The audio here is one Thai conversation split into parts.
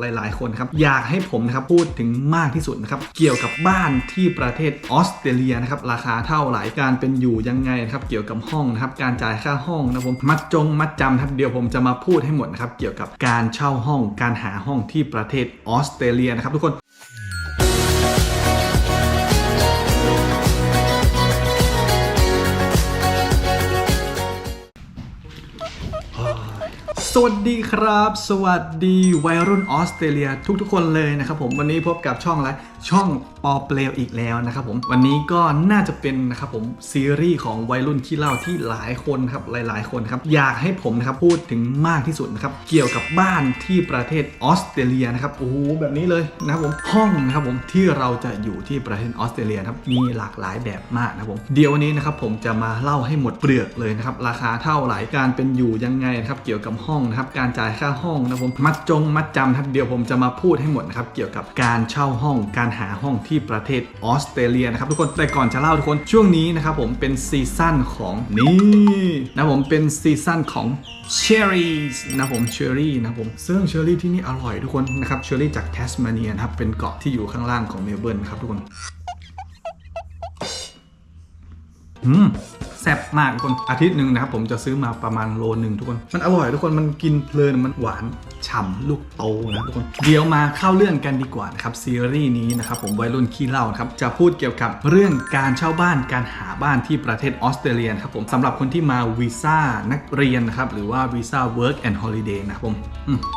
หลายๆ คนครับอยากให้ผมนะครับพูดถึงมากที่สุดนะครับเกี่ยวกับบ้านที่ประเทศออสเตรเลียนะครับราคาเท่าไหร่การเป็นอยู่ยังไงนะครับเกี่ยวกับห้องนะครับการจ่ายค่าห้องนะผมมัดจงมัดจำครับเดี๋ยวผมจะมาพูดให้หมดนะครับเกี่ยวกับการเช่าห้องการหาห้องที่ประเทศออสเตรเลียนะครับทุกคน สวัสดีครับ สวัสดีวัยรุ่นออสเตรเลียทุกๆ คนเลยนะครับผมวันนี้พบกับช่องอะช่องปอเปลวอีกแล้วนะครับผมวันนี้ก็น่าจะเป็นนะครับผมซีรีส์ของวัยรุ่นขี้เล่าที่หลายคนครับหลาย ๆ คนครับอยากให้ผมนะครับพูดถึงมากที่สุดนะครับเกี่ยวกับบ้านที่ประเทศออสเตรเลียนะครับโอ้โหแบบนี้เลยนะครับผมห้องนะครับผมที่เราจะอยู่ที่ประเทศออสเตรเลียครับมีหลากหลายแบบมากนะครับผมเดี๋ยววันนี้นะครับผมจะมาเล่าให้หมดเปลือกเลยนะครับราคาเท่าไหร่การเป็นอยู่ยังไงนะครับเกี่ยวกับห้องนะครับการจ่ายค่าห้องนะครับผมมัดจงมัดจำครับเดี๋ยวผมจะมาพูดให้หมดนะครับเกี่ยวกับการเช่าห้องการหาห้องที่ประเทศออสเตรเลียนะครับทุกคนแต่ก่อนจะเล่าทุกคนช่วงนี้นะครับผมเป็นซีซั่นของนี่นะผมเป็นซีซั่นของเชอร์รี่นะผมเชอร์รี่นะผมซึ่งเชอร์รี่ที่นี่อร่อยทุกคนนะครับเชอร์รี่จากแทสมาเนียนะครับเป็นเกาะที่อยู่ข้างล่างของเมลเบิร์นครับทุกคนอืมแซ่บมากทุกคนอาทิตย์หนึ่งนะครับผมจะซื้อมาประมาณโลหนึ่งทุกคน มันอร่อยทุกคนมันกินเพลินมันหวาน ฉ่ำลูกโตนะทุกคนเดี๋ยวมาเข้าเรื่องกันดีกว่านะครับซีรีส์นี้นะครับผมวัยรุ่นขี้เล่าครับจะพูดเกี่ยวกับเรื่องการเช่าบ้านการหาบ้านที่ประเทศออสเตรเลียนครับผมสำหรับคนที่มาวีซ่านักเรียนนะครับหรือว่าวีซ่า work and holiday นะครับผม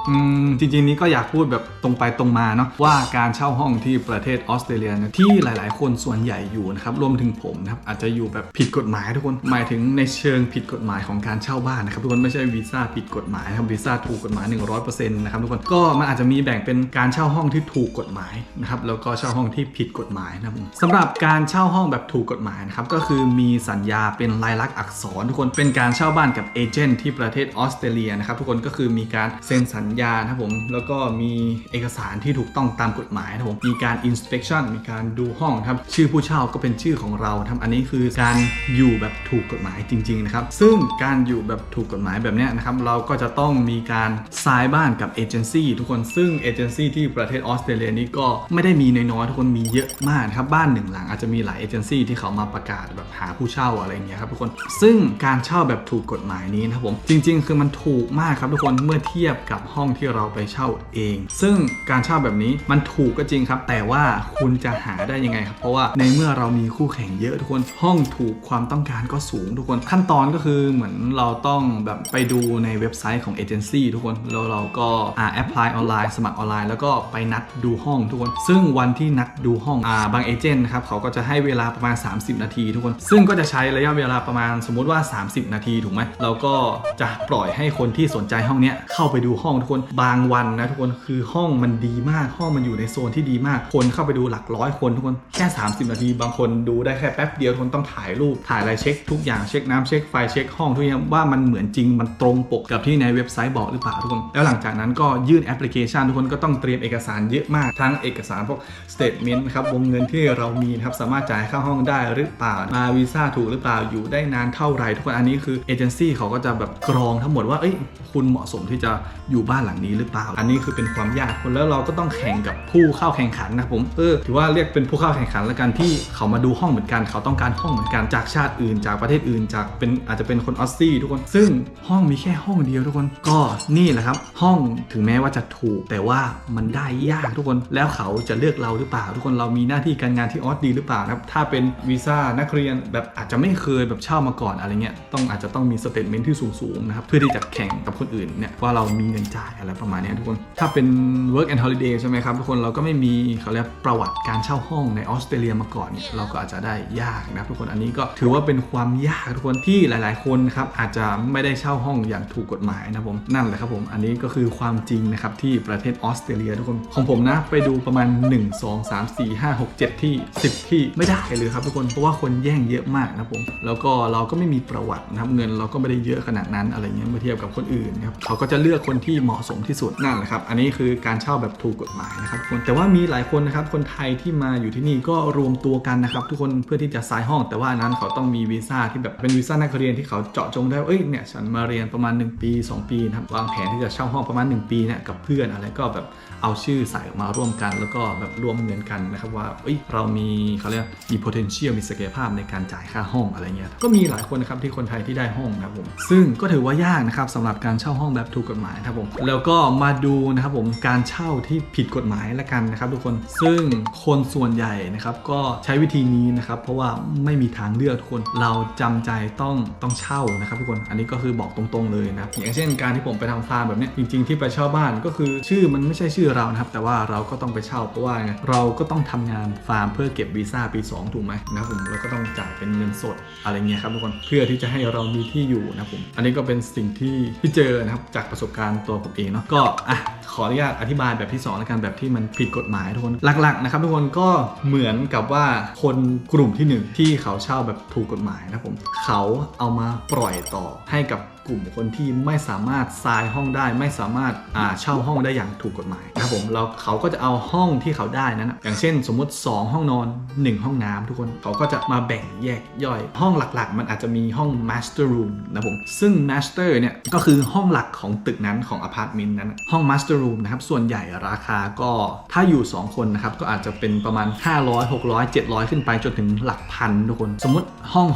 อืมจริงๆนี้ก็อยากพูดแบบตรงไปตรงมาเนาะว่าการเช่าห้องที่ประเทศออสเตรเลียนะที่หลายๆ คนส่วนใหญ่อยู่นะครับรวมถึงผมนะครับอาจจะอยู่แบบผิดกฎหมายทุกคนหมายถึงในเชิงผิดกฎหมายของการเช่าบ้านนะครับทุกคนไม่ใช่วีซ่าผิดกฎหมายนะครับวีซ่าถูกกฎหมาย 100%นะครับทุกคนก็มันอาจจะมีแบ่งเป็นการเช่าห้องที่ถูกกฎหมายนะครับแล้วก็เช่าห้องที่ผิดกฎหมายนะครับสำหรับการเช่าห้องแบบถูกกฎหมายนะครับก็คือมีสัญญาเป็นลายลักษณ์อักษรทุกคนเป็นการเช่าบ้านกับเอเจนต์ที่ประเทศออสเตรเลียนะครับทุกคนก็คือมีการเซ็นสัญญานะครับผมแล้วก็มีเอกสารที่ถูกต้องตามกฎหมายนะครับผมมีการ inspection มีการดูห้องครับชื่อผู้เช่าก็เป็นชื่อของเราครับอันนี้คือการอยู่แบบถูกกฎหมายจริงๆนะครับซึ่งการอยู่แบบถูกกฎหมายแบบนี้นะครับเราก็จะต้องมีการซายบ้านกับเอเจนซี่ทุกคนซึ่งเอเจนซี่ที่ประเทศออสเตรเลียนี้ก็ไม่ได้มีน้อยๆทุกคนมีเยอะมากครับบ้านหนึ่งหลังอาจจะมีหลายเอเจนซี่ที่เขามาประกาศแบบหาผู้เช่าอะไรอย่างเงี้ยครับทุกคนซึ่งการเช่าแบบถูกกฎหมายนี้นะครับผมจริง ๆ คือมันถูกมากครับทุกคนเมื่อเทียบกับห้องที่เราไปเช่าเอง ซึ่งการเช่าแบบนี้มันถูกก็จริงครับ แต่ว่าคุณจะหาได้ยังไงครับ เพราะว่าในเมื่อเรามีคู่แข่งเยอะทุกคนห้องถูกความต้องการก็สูงทุกคนขั้นตอนก็คือเหมือนเราต้องแบบไปดูในเว็บไซต์ของเอเจนซี่ทุกคนแล้วเราก็อ่าแอพพลายออนไลน์สมัครออนไลน์แล้วก็ไปนัดดูห้องทุกคน ซึ่งวันที่นัดดูห้องอ่าบางเอเจนต์นะครับเขาก็จะให้เวลาประมาณ 30 นาทีทุกคน ซึ่งก็จะใช้ระยะเวลาประมาณสมมุติว่า 30 นาทีถูกไหมเราก็จะปล่อยให้คนที่สนใจห้องเนี้ยเข้าไปดูห้องทุกคนบางวันนะทุกคนคือห้องมันดีมากห้องมันอยู่ในโซนที่ดีมาก คนเข้าไปดูหลักร้อยคนทุกคนแค่ 30 นาที บางคนดูได้แค่แป๊บเดียวทุกคนต้องถ่ายรูปถ่ายอะไรเช็คทุกอย่างเช็คน้ำเช็คไฟเช็คห้องทุกอย่างว่ามันเหมือนจริงมันตรงปกกับที่ในเว็บไซต์บอกหรือเปล่าทุกคน แล้วหลังจากนั้นก็ยื่นแอปพลิเคชันทุกคนก็ต้องเตรียมเอกสารเยอะมากทั้งเอกสารพวกสเตทเมนต์นะครับวงเงินที่เรามีนะครับสามารถจ่ายค่าห้องได้หรือเปล่ามาวีซ่าถูกหรือเปล่าอยู่ได้นานเท่าไหร่ทุกคนอันนี้คือเอเจนซี่เขาก็จะแบบกรองทั้งหมดว่าเอ้ยคุณเหมาะสมที่จะอยู่บ้านหลังนี้หรือเปล่า อันนี้คือเป็นความยากคนแล้วเราก็ต้องแข่งกับผู้เข้าแข่งขันนะครับผมเออถือว่าเรียกเป็นผู้เข้าแข่งขันแล้วกันที่เขามาดูห้องเหมือนกัน เขาต้องการห้องเหมือนกันจากชาติอื่น จากประเทศอื่น จากเป็นอาจจะเป็นคนออสซี่ทุกคน ซึ่งห้องมีแค่ห้องเดียวทุกคนก็นี่แหละครับ ห้องถึงแม้ว่าจะถูก แต่ว่ามันได้ยากทุกคนแล้วเขาจะเลือกเราหรือเปล่า ทุกคนเรามีหน้าที่การงานที่ออสดีหรือเปล่านะครับถ้าเป็นวีซ่านักเรียนแบบอาจจะไม่เคยแบบเช่ามาก่อนอะไรเงี้ยต้องอาจจะต้องมีสเตทเมนต์ที่สูงๆนะครับเพื่อที่จะแข่งกับคนอื่นเนี่ยว่าเรามีเงินจ่ายอะไรประมาณนี้ทุกคน ถ้าเป็น work and holiday ใช่ไหมครับทุกคนเราก็ไม่มีเขาเรียกประวัติการเช่าห้องในออสเตรเลียมาก่อนเนี่ยเราก็อาจจะได้ยากนะทุกคนอันนี้ก็ถือว่าเป็นความยากทุกคนที่หลาย ๆ คนครับอาจจะไม่ได้เช่าห้องอย่างถูกกฎหมายนะผมนั่นแหละครับผมอันนี้ก็คือความจริงนะครับที่ประเทศออสเตรเลียทุกคนของผมนะไปดูประมาณ 1 2 3 4 5 6 7 ที่ 10 ที่ไม่ได้เลยครับทุกคนเพราะว่าคนแย่งเยอะมากนะผมแล้วก็เราก็ไม่มีประวัตินะครับเงินเราก็ไม่ได้เยอะขนาดนั้นอะไรเงี้ยเมื่อเทียบกับคนอื่นนะครับเขาก็จะเลือกคนที่เหมาะสมที่สุดนั่นแหละครับ อันนี้คือการเช่าแบบถูกกฎหมายนะครับทุกคนแต่ว่ามีหลายคนนะครับคนไทยที่มาอยู่ที่นี่ก็รวมตัวกันนะครับทุกคนเพื่อที่จะซ้ายห้อง แต่ว่านั้นเขาต้องมีวีซ่าที่แบบเป็นวีซ่านักเรียนที่เขาเจาะจงได้ว่าเอ้ยเนี่ยฉันมาเรียนประมาณ 1 ปี 2 ปีนะครับวางแผนที่จะเช่าห้องประมาณ 1 ปีเนี่ยกับเพื่อนอะไรก็แบบเอาชื่อใส่ออกมาร่วมกัน แล้วก็แบบรวมเงินกันนะครับว่าเอ้ยเรามีเขาเรียกมี potential มีศักยภาพในการจ่ายค่าห้องอะไรเงี้ยก็มีหลายคนนะครับที่คนไทยที่ได้ห้องนะครับผมซึ่งก็ถือว่ายากนะครับสำหรับการเช่าห้องแบบถูกกฎหมายนะครับผมแล้วก็มาดูนะครับผมการเช่าที่ผิดกฎหมายละกันนะครับ ทุกคนซึ่งคนส่วนใหญ่นะครับก็ใช้วิธีนี้นะครับ เพราะว่าไม่มีทางเลือกทุกคนเราจำใจต้องต้องเช่านะครับทุกคนอันนี้ก็คือบอกตรงๆเลยนะอย่างเช่นการที่ผมไปทำฟาร์มแบบนี้จริง ๆที่ไปเช่าบ้านก็คือชื่อมันไม่ใช่ชื่อเรานะครับ แต่ว่าเราก็ต้องไปเช่าเพราะว่าไงเราก็ต้องทำงานฟาร์มเพื่อเก็บวีซ่าปี 2 ถูกไหมนะผมแล้วก็ต้องจ่ายเป็นเงินสดอะไรเงี้ยครับทุกคนเพื่อที่จะให้เรามีที่อยู่นะครับผมอันนี้ก็เป็นสิ่งที่ที่เจอนะครับจากประสบการณ์ตัวผมเองเนาะก็อะขออนุญาตอธิบายแบบที่2แล้วกันแบบที่มันผิดกฎหมายทุกคนหลักๆนะครับทุกคนก็เหมือนกับว่าคนกลุ่มที่หนึ่งที่เขาเช่าแบบถูกกฎหมายนะครับผมเขาเอามาปล่อยต่อให้กับ ลุ่มคนที่ไม่สามารถทรายห้องได้ ไม่สามารถอ่าเช่าห้องได้อย่างถูกกฎหมายนะครับผมเราเขาก็จะเอาห้องที่เขาได้นั้นอย่างเช่น สมมุติ 2 ห้องนอน 1 ห้องน้ำทุกคนเขาก็จะมาแบ่งแยกย่อย ห้องหลักๆ มันอาจจะมีห้อง master room นะผมซึ่ง master เนี่ยก็คือห้องหลักของตึกนั้นของอพาร์ตเมนต์นั้นห้อง master room นะครับส่วนใหญ่ราคาก็ถ้าอยู่ 2 คนนะครับก็อาจจะเป็นประมาณ 500 600 700 ขึ้นไปจนถึงหลักพันทุกคน สมมติห้อง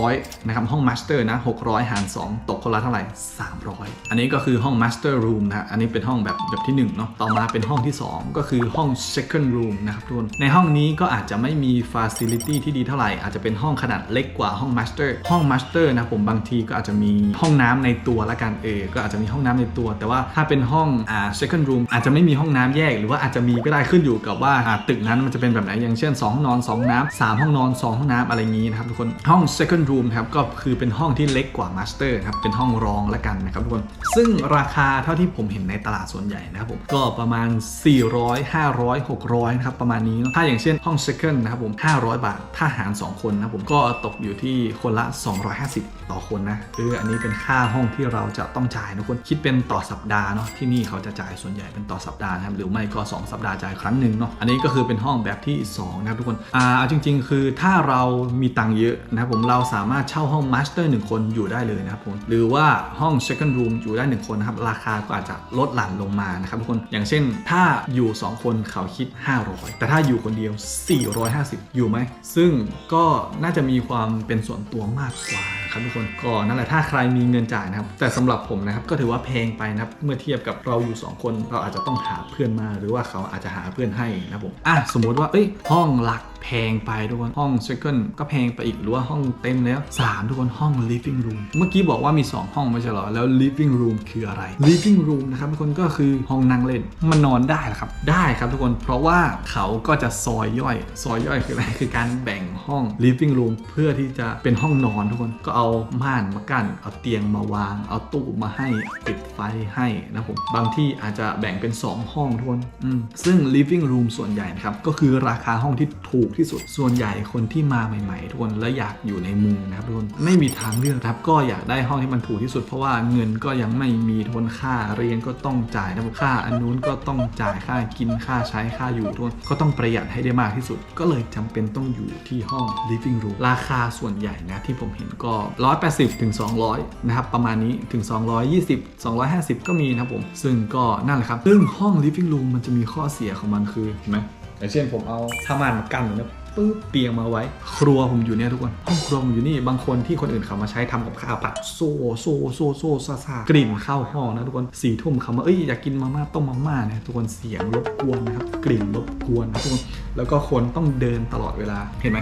600นะครับห้อง master นะ600 หาร 2 ตกคนละเท่าไหร่ 300 อันนี้ก็คือห้อง master room นะอันนี้เป็นห้องแบบแบบที่ 1 เนาะต่อมาเป็นห้องที่ 2 ก็คือห้อง second room นะครับทุกคนในห้องนี้ก็อาจจะไม่มี facility ที่ดีเท่าไหร่ อาจจะเป็นห้องขนาดเล็กกว่าห้อง master ห้อง master นะผมบางทีก็อาจจะมีห้องน้ำในตัวละกันเออก็อาจจะมีห้องน้ำในตัว แต่ว่าถ้าเป็นห้องอ่า second room อาจจะไม่มีห้องน้ำแยก หรือว่าอาจจะมีก็ได้ขึ้นอยู่กับว่าตึกนั้นมันจะเป็นแบบไหนอย่างเช่น 2 ห้องนอน 2 น้ำ3ห้องนอน 2 ห้องน้ำอะไรอย่างนี้นะครับทุกคนห้อง second room ครับก็คือเป็นห้องที่เล็กกว่า master ครับเป็นห้องรองละกันนะครับทุกคน ซึ่งราคาเท่าที่ผมเห็นในตลาดส่วนใหญ่นะครับผม ก็ประมาณ 400 500 600นะครับประมาณนี้ ถ้าอย่างเช่นห้อง second นะครับผม 500 บาท ถ้าหาร 2 คนนะผมก็ตกอยู่ที่คนละ 250 ต่อคนนะคืออันนี้เป็นค่าห้องที่เราจะต้องจ่ายนะคนคิดเป็นต่อสัปดาห์เนาะที่นี่เขาจะจ่ายส่วนใหญ่เป็นต่อสัปดาห์นะครับหรือไม่ก็ 2 สัปดาห์จ่ายครั้งหนึ่งเนาะอันนี้ก็คือเป็นห้องแบบที่ 2 นะครับทุกคนอ่าจริง ๆ คือถ้าเรามีตังค์เยอะนะครับผมเราสามารถเช่าห้อง master 1คนอยู่ได้เลยนะครับผมหรือว่าห้อง second room อยู่ได้1คนนะครับ ราคาก็อาจจะลดหลั่นลงมานะครับทุกคนอย่างเช่นถ้าอยู่ 2 คนเขาคิด 500 แต่ถ้าอยู่คนเดียว 450 อยู่ไหม ซึ่งก็น่าจะมีความเป็นส่วนตัวมากกว่า ครับทุกคนก็นั่นแหละถ้าใครมีเงินจ่ายนะครับ แต่สำหรับผมนะครับก็ถือว่าแพงไปนะครับเมื่อเทียบกับเราอยู่ 2 คนเราอาจจะต้องหาเพื่อนมา หรือว่าเขาอาจจะหาเพื่อนให้นะครับผมอะสมมุติว่าเอ้ยห้องหลักแพงไปทุกคนห้อง second ก็แพงไปอีกหรือว่าห้องเต็มแล้ว 3 ทุกคนห้อง living room เมื่อกี้บอกว่ามี 2 ห้องไม่ใช่เหรอ แล้ว living room คืออะไร living room นะครับทุกคนก็คือห้องนั่งเล่น มันนอนได้เหรอครับ ได้ครับทุกคนเพราะว่าเขาก็จะซอยย่อย ซอยย่อยคืออะไรคือการแบ่งห้อง living room เพื่อที่จะเป็นห้องนอนทุกคนก็เอาาม่านมากั้นเอาเตียงมาวาง เอาตู้มาให้ปิดไฟให้นะผมบางที่อาจจะแบ่งเป็น 2 ห้องทุกคนซึ่ง living room ส่วนใหญ่นะครับก็คือราคาห้องที่ถูกที่สุดส่วนใหญ่คนที่มาใหม่ๆทุกคนและอยากอยู่ในเมืองนะครับทุกคนไม่มีทางเลือกครับก็อยากได้ห้องที่มันถูกที่สุด เพราะว่าเงินก็ยังไม่มีทุนค่าเรียนก็ต้องจ่ายนะค่าอันนู้นก็ต้องจ่ายค่ากินค่าใช้ค่าอยู่ทุกคนก็ต้องประหยัดให้ได้มากที่สุด ก็เลยจำเป็นต้องอยู่ที่ห้อง living room ราคาส่วนใหญ่นะที่ผมเห็นก็180ถึง200 นะครับ ประมาณนี้ถึง 220 250 ก็มีนะครับผม ซึ่งก็นั่นแหละครับ ซึ่งห้อง living room มันจะมีข้อเสียของมันคือเห็นไหมอย่างเช่นผมเอาผ้าม่านมากั้นนะ ปึ๊บเตียงมาไว้ ครัวผมอยู่เนี่ยทุกคนห้องครัวผมอยู่นี่บางคนที่คนอื่นเขามาใช้ทำกับข้าวผัดโซโซโซโซซาซากลิ่นเข้าห้องนะทุกคนสี่ทุ่มเขามาเอ้ยอยากกินมาม่าต้มมาม่าเนี่ยทุกคนเสียงรบกวนนะครับกลิ่นรบกวนนะทุกคนแล้วก็คนต้องเดินตลอดเวลาเห็นไหม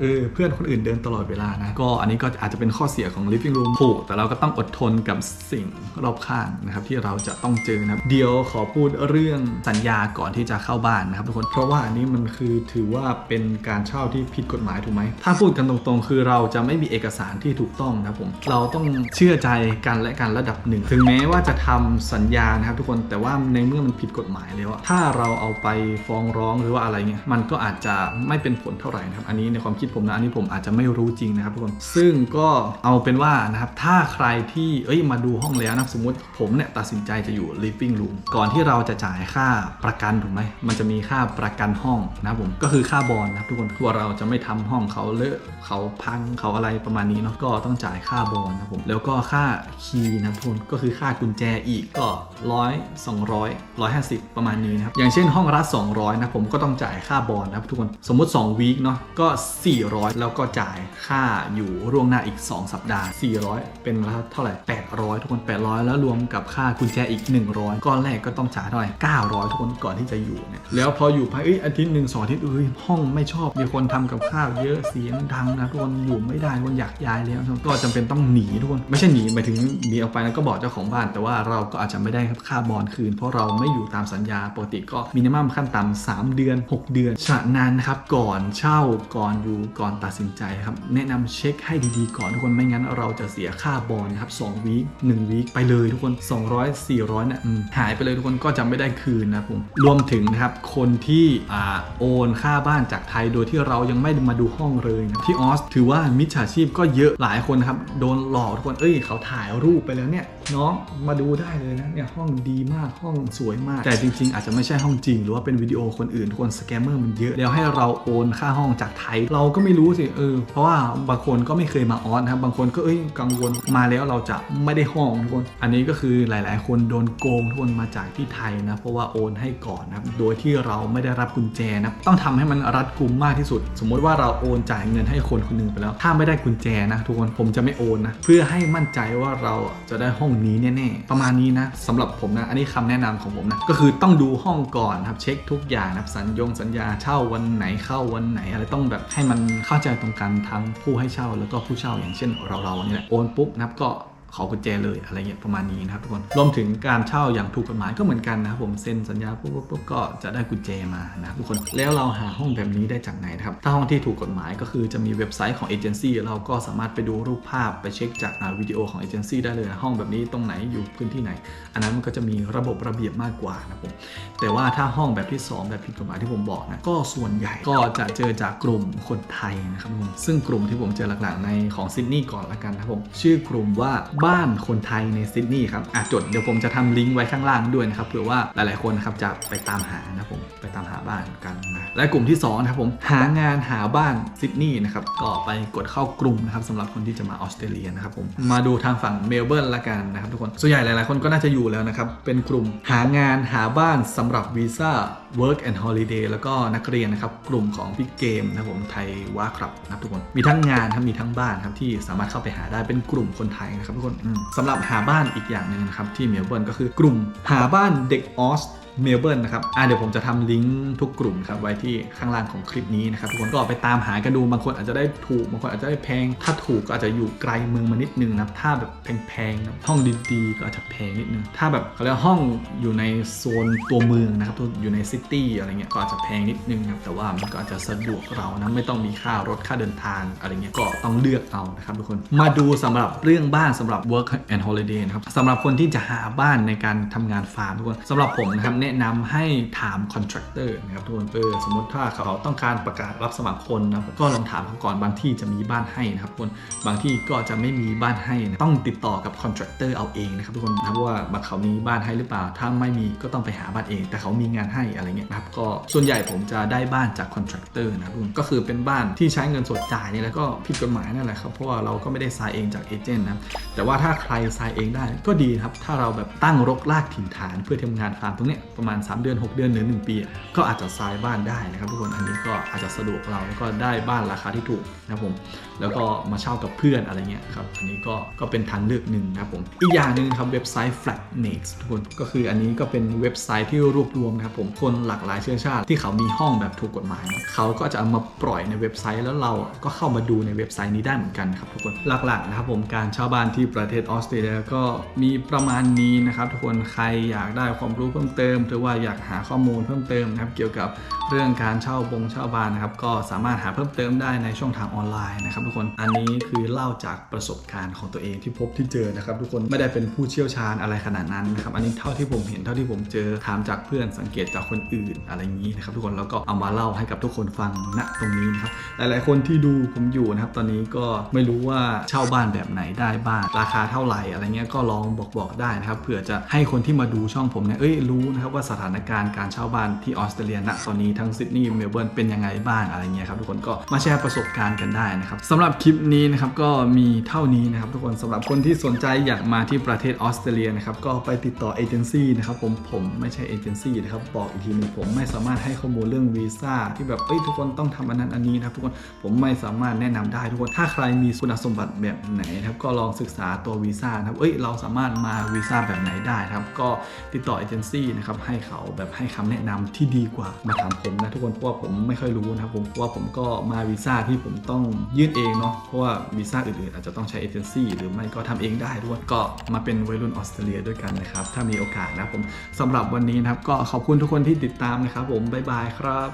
เออเพื่อนคนอื่นเดินตลอดเวลานะ ก็อันนี้ก็อาจจะเป็นข้อเสียของ living room ถูกแต่เราก็ต้องอดทนกับสิ่งรอบข้างนะครับ ที่เราจะต้องเจอนะครับ เดี๋ยวขอพูดเรื่องสัญญาก่อนที่จะเข้าบ้านนะครับทุกคนเพราะว่าอันนี้มันคือถือว่าเป็นการเช่าที่ผิดกฎหมายถูกไหม ถ้าพูดกันตรงๆ คือเราจะไม่มีเอกสารที่ถูกต้องนะครับผม เราต้องเชื่อใจกันและกันระดับหนึ่ง ถึงแม้ว่าจะทำสัญญานะครับทุกคน แต่ว่าในเมื่อมันผิดกฎหมายแล้วถ้าเราเอาไปฟ้องร้องหรือว่าอะไรเงี้ย มันก็อาจจะไม่เป็นผลเท่าไหร่นะครับ อันนี้ในความคิดผมนะ อันนี้ผมอาจจะไม่รู้จริงนะครับทุกคน ซึ่งก็เอาเป็นว่านะครับ ถ้าใครที่ เอ้ย มาดูห้องแล้วนะ สมมติผมเนี่ยตัดสินใจจะอยู่ living room ก่อนที่เราจะจ่ายค่าประกันถูกไหมมันจะมีค่าประกันห้องนะครับผม ก็คือค่าบอลนะครับทุกคนว่าเราจะไม่ทำห้องเขาเลอะเขาพังเขาอะไรประมาณนี้เนาะก็ต้องจ่ายค่าบอลนะครับผมแล้วก็ค่าคีย์นะทุกคนก็คือค่ากุญแจอีกก็ร้อยสองร้อยร้อยห้าสิบประมาณนี้นะครับอย่างเช่นห้องละ200นะผมก็ต้องจ่ายค่าบอลนะครับทุกคนสมมติ2วีคเนาะก็ 400 แล้วก็จ่ายค่าอยู่ร่วงหน้าอีก 2 สัปดาห์ 400 เป็นเท่าไหร่ 800 ทุกคน 800 แล้วรวมกับค่ากุญแจอีก 100 ก้อนแรกก็ต้องจ่ายเท่าไหร่900 ทุกคนก่อนที่จะอยู่เนี่ยแล้วพออยู่ไปเอ้ยอาทิตย์หนึ่งสองอาทิตย์เอ้ยห้องไม่ชอบมีคนทำกับข้าวเยอะเสียงดังนะทุกคนอยู่ไม่ได้ทุกคนอยากย้ายแล้วก็จำเป็นต้องหนีทุกคนไม่ใช่หนีหมายถึงหนีออกไปแล้วก็บอกเจ้าของบ้าน แต่ว่าเราก็อาจจะไม่ได้ค่าบอลคืน เพราะเราไม่อยู่ตามสัญญาปกติก็มินิมัมขั้นต่ำ3เดือน 6 เดือนฉะนั้นนะครับก่อนเช่าก่อนอยู่ก่อนตัดสินใจครับแนะนำเช็คให้ดีๆก่อนทุกคนไม่งั้นเราจะเสียค่าบอลนะครับ2วีค1วีคไปเลยทุกคน 200 400เนี่ยหายไปเลยทุกคนก็จะไม่ได้คืนนะครับผมรวมถึงนะครับคนที่อโอนค่าบ้านจากไทยโดยที่เรายังไม่มาดูห้องเลยนะที่ออสถือว่ามิจฉาชีพก็เยอะหลายคนครับโดนหลอกทุกคนเอ้ยเขาถ่ายรูปไปแล้วเนี่ย น้องมาดูได้เลยนะเนี่ยห้องดีมากห้องสวยมาก แต่จริง ๆ อาจจะไม่ใช่ห้องจริง หรือว่าเป็นวิดีโอคนอื่นทุกคนสแกมเมอร์มันเยอะแล้วให้เราโอนค่าห้องจากไทย เราก็ไม่รู้สิเออเพราะว่าบางคนก็ไม่เคยมาออสนะครับบางคนก็เอ้ยกังวลมาแล้วเราจะไม่ได้ห้องทุกคน อันนี้ก็คือหลาย ๆ คนโดนโกงทุกคนมาจากที่ไทยนะเพราะว่าโอนให้ก่อนนะครับโดยที่เราไม่ได้รับกุญแจนะต้องทำให้มันรัดกุมมากที่สุด สมมติว่าเราโอนจ่ายเงินให้คนคนหนึงไปแล้ว ถ้าไม่ได้กุญแจนะทุกคนผมจะไม่โอนนะเพื่อให้มั่นใจว่าเราจะได้ห้องนี้แน่ๆประมาณนี้นะสำหรับผมนะอันนี้คำแนะนำของผมนะก็คือต้องดูห้องก่อนครับเช็คทุกอย่างนะครับสัญญงสัญญาเช่าวันไหนเข้าวันไหนอะไรต้องแบบให้มันเข้าใจตรงกันทั้งผู้ให้เช่าแล้วก็ผู้เช่าอย่างเช่นเราๆนี่แหละโอนปุ๊บนะครับก็ ขอกุญแจเลยอะไรเงี้ยประมาณนี้นะครับทุกคนรวมถึงการเช่าอย่างถูกกฎหมายก็เหมือนกันนะครับผมเซ็นสัญญาปุ๊บปุ๊บก็จะได้กุญแจมานะทุกคนแล้วเราหาห้องแบบนี้ได้จากไหนนะครับถ้าห้องที่ถูกกฎหมายก็คือจะมีเว็บไซต์ของเอเจนซี่เราก็สามารถไปดูรูปภาพไปเช็คจากวิดีโอของเอเจนซี่ได้เลยนะห้องแบบนี้ตรงไหนอยู่พื้นที่ไหน อันนั้นมันก็จะมีระบบระเบียบมากกว่านะครับผมแต่ว่าถ้าห้องแบบที่สองแบบผิดกฎหมายที่ผมบอกนะก็ส่วนใหญ่ก็จะเจอจากกลุ่มคนไทยนะครับผมซึ่งกลุ่มที่ผมเจอหลักๆในของซิดนีย์ก่อนละกันนะผมชื่อกลุ่มว่าบ้านคนไทยในซิดนีย์ครับอะจดเดี๋ยวผมจะทำลิงก์ไว้ข้างล่างด้วยนะครับเผื่อว่าหลายๆคนนะครับจะไปตามหานะผมไปตามหาบ้านกันนะและกลุ่มที่สองนะครับผมหางานหาบ้านซิดนีย์นะครับก็ไปกดเข้ากลุ่มนะครับสำหรับคนที่จะมาออสเตรเลียนะครับผมมาดูทางฝั่งเมลเบิร์นละกันนะครับทุกคนส่วนใหญ่หลายๆคนก็น่าจะอยู่แล้วนะครับเป็นกลุ่มหางานหาบ้านสำหรับวีซ่า Work and Holiday แล้วก็นักเรียนนะครับ กลุ่มของพี่เกมนะครับผมไทยว่าครับนะครับทุกคน มีทั้งงานครับมีทั้งบ้านครับที่สามารถเข้าไปหาได้เป็นกลุ่มคนไทยนะครับทุกคนสำหรับหาบ้านอีกอย่างหนึ่งนะครับที่เมลเบิร์นก็คือกลุ่มหาบ้านเด็กออสเมลเบิร์นนะครับ อ่าเดี๋ยวผมจะทำลิงก์ทุกกลุ่มครับไว้ที่ข้างล่างของคลิปนี้นะครับทุกคนก็ไปตามหากันดู บางคนอาจจะได้ถูก บางคนอาจจะได้แพง ถ้าถูกก็อาจจะอยู่ไกลเมืองมานิดนึงนะ ถ้าแบบแพงๆนะห้องดีๆก็อาจจะแพงนิดนึง ถ้าแบบเขาเรียกว่าห้องอยู่ในโซนตัวเมืองนะครับอยู่ในซิตี้อะไรเงี้ยก็อาจจะแพงนิดนึงนะครับแต่ว่ามันก็อาจจะสะดวกเรานะไม่ต้องมีค่ารถค่าเดินทางอะไรเงี้ยก็ต้องเลือกเอานะครับทุกคนมาดูสำหรับเรื่องบ้านสำหรับ work and holiday นะครับสำหรับคนที่จะหาบ้านในการทำงานฟาร์มทุกคนสำหรับผมนะครับแนะนำให้ถาม contractor นะครับทุกคนเออสมมติถ้าเขาต้องการประกาศรับสมัครคนนะก็ลองถามเขาก่อนบางที่จะมีบ้านให้นะครับทุกคนบางที่ก็จะไม่มีบ้านให้นะต้องติดต่อกับ contractor เอาเองนะครับทุกคนนะว่าบางเขามีบ้านให้หรือเปล่า ถ้าไม่มีก็ต้องไปหาบ้านเอง แต่เขามีงานให้อะไรเงี้ยนะครับก็ส่วนใหญ่ผมจะได้บ้านจาก contractor นะครับทุกคนก็คือเป็นบ้านที่ใช้เงินสดจ่ายนี่แล้วก็ผิดกฎหมายนั่นแหละครับเพราะว่าเราก็ไม่ได้ซายเองจากเอเจนต์นะแต่ว่าถ้าใครซายเองได้ก็ดีครับถ้าเราแบบตั้งรกรากถิ่นฐานเพื่อทำงานฟาร์มตรงเนี้ยประมาณ 3 เดือน 6 เดือนหรือ1ปี ก็อาจจะซายบ้านได้นะครับทุกคนอันนี้ก็อาจจะสะดวกเราแล้วก็ได้บ้านราคาที่ถูกนะครับผมแล้วก็มาเช่ากับเพื่อนอะไรเงี้ยครับอันนี้ก็ก็เป็นทางเลือกหนึ่งนะครับผมอีกอย่างหนึ่งครับเว็บไซต์ Flatmates ทุกคนก็คืออันนี้ก็เป็นเว็บไซต์ที่รวบรวมนะครับผมคนหลากหลายเชื้อชาติ ที่เขามีห้องแบบถูกกฎหมาย เขาก็จะเอามาปล่อยในเว็บไซต์แล้วเราก็เข้ามาดูในเว็บไซต์นี้ได้เหมือนกันครับทุกคนหลักๆนะครับผมการเช่าบ้านที่ประเทศออสเตรเลียก็มีประมาณนี้นะครับทุกคนใครอยากได้ความรู้เพิ่มเติม หรือว่าอยากหาข้อมูลเพิ่มเติมนะครับเกี่ยวกับเรื่องการเช่าบงเช่าบ้านนะครับก็สามารถหาเพิ่มเติมได้ในช่องทางออนไลน์นะครับทุกคนอันนี้คือเล่าจากประสบการณ์ของตัวเองที่พบที่เจอนะครับทุกคนไม่ได้เป็นผู้เชี่ยวชาญอะไรขนาดนั้นนะครับอันนี้เท่าที่ผมเห็นเท่าที่ผมเจอถามจากเพื่อนสังเกตจากคนอื่นอะไรอย่างนี้นะครับทุกคนแล้วก็เอามาเล่าให้กับทุกคนฟังณตรงนี้นะครับหลายๆคนที่ดูผมอยู่นะครับตอนนี้ก็ไม่รู้ว่าเช่าบ้านแบบไหนได้บ้างราคาเท่าไหร่อะไรเงี้ยก็ลองบอกบอกได้นะครับเผื่อจะให้คนที่มาดูช่องผมเนี่ยเอ้ยรู้นะครับว่าสถานการณ์การเช่าบ้านที่ออสเตรเลียณตอนนี้ทั้งซิดนีย์เมลเบิร์นเป็นยังไงบ้างอะไรเงี้ยครับทุกคนก็มาแชร์ประสบการณ์กันได้นะครับสำหรับคลิปนี้นะครับก็มีเท่านี้นะครับทุกคนสำหรับคนที่สนใจอยากมาที่ประเทศออสเตรเลียนะครับก็ไปติดต่อเอเจนซี่นะครับผมผมไม่ใช่เอเจนซี่นะครับบอกอีกทีหนึงผมไม่สามารถให้ข้อมูลเรื่องวีซ่าที่แบบเอ้ยทุกคนต้องทำอันนั้นอันนี้นะทุกคนผมไม่สามารถแนะนำได้ทุกคนถ้าใครมีคุณสมบัติแบบไหนนะครับก็ลองศึกษาตัววีซ่านะครับเอ้ยเราสามารถมาวีซ่าแบบไหนได้นะครับก็ติดต่อเอเจนซี่นะครับให้เขาแบบให้คำแนะนำที่ดีกว่ามาถามผมนะทุกคนเพราะว่าผมไม่ค่อยรู้นะครับผมเพราะว่าผมก็มาวีซ่าที่ผมต้องยื่นเองเนาะเพราะว่าวีซ่าอื่นๆอาจจะต้องใช้เอเจนซี่หรือไม่ก็ทำเองได้ด้วยก็มาเป็นวัยรุ่นออสเตรเลียด้วยกันนะครับถ้ามีโอกาสนะผมสำหรับวันนี้นะครับก็ขอบคุณทุกคนที่ติดตามนะครับผมบ๊ายบายครับ